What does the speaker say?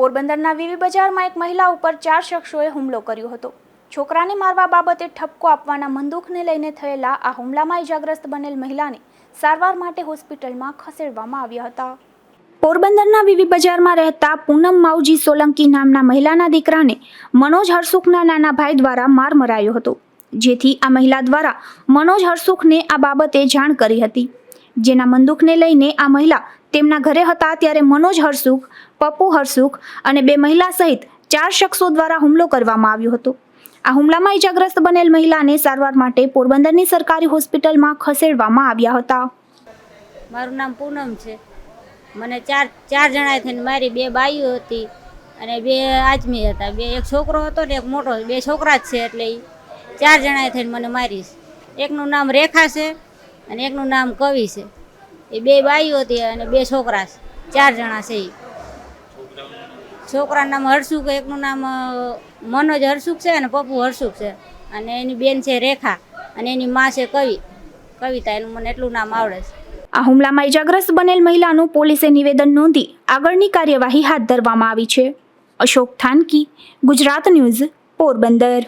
પોરબંદરના વીવી બજારમાં એક મહિલા ઉપર ચાર શખ્સોએ હુમલો કર્યો હતો. છોકરાને મારવા બાબતે ઠપકો આપવાના બંદૂકને લઈને થયેલા આ હુમલામાં ઇજાગ્રસ્ત બનેલ મહિલાને સારવાર માટે હોસ્પિટલમાં ખસેડવામાં આવ્યા હતા. પોરબંદરના વીવી બજારમાં રહેતા પૂનમ માવજી સોલંકી નામના મહિલાના દીકરાને મનોજ હરસુખના નાના ભાઈ દ્વારા માર મરાયો હતો. જેથી આ મહિલા દ્વારા મનોજ હરસુખને આ બાબતે જાણ કરી હતી. જેના બંદૂકને લઈને આ મહિલા તેમના ઘરે હતા ત્યારે મનોજ હરસુખ, પપ્પુ હરસુખ અને બે મહિલા સહિત ચાર શખ્સો દ્વારા હુમલો કરવામાં આવ્યો હતો. આ હુમલામાં ઇજાગ્રસ્ત બનેલ મહિલાને સારવાર માટે પોરબંદરની સરકારી હોસ્પિટલમાં ખસેડવામાં આવ્યા હતા. મારું નામ પૂનમ છે. મને ચાર ચાર જણા થઈને મારી બે બાઈઓ હતી અને બે આદમી હતા. બે, એક છોકરો હતો ને એક મોટો, બે છોકરા જ છે એટલે એ ચાર જણા થઈને મને મારીશ એકનું નામ રેખા છે અને એકનું નામ કવિ છે. એ બે બાઈઓ હતી અને બે છોકરા ચાર જણા છે છોકરાનું નામ હર્ષુખ એકનું નામ મનોજ હર્ષુખ છે અને પપ્પુ હર્ષુખ છે. અને એની બેન છે રેખા અને એની મા છે કવિ. કવિતા, એનું મને એટલું નામ આવડે છે. આ હુમલામાં ઇજાગ્રસ્ત બનેલ મહિલાનું પોલીસે નિવેદન નોંધી આગળની કાર્યવાહી હાથ ધરવામાં આવી છે. અશોક થાનકી, ગુજરાત ન્યૂઝ, પોરબંદર.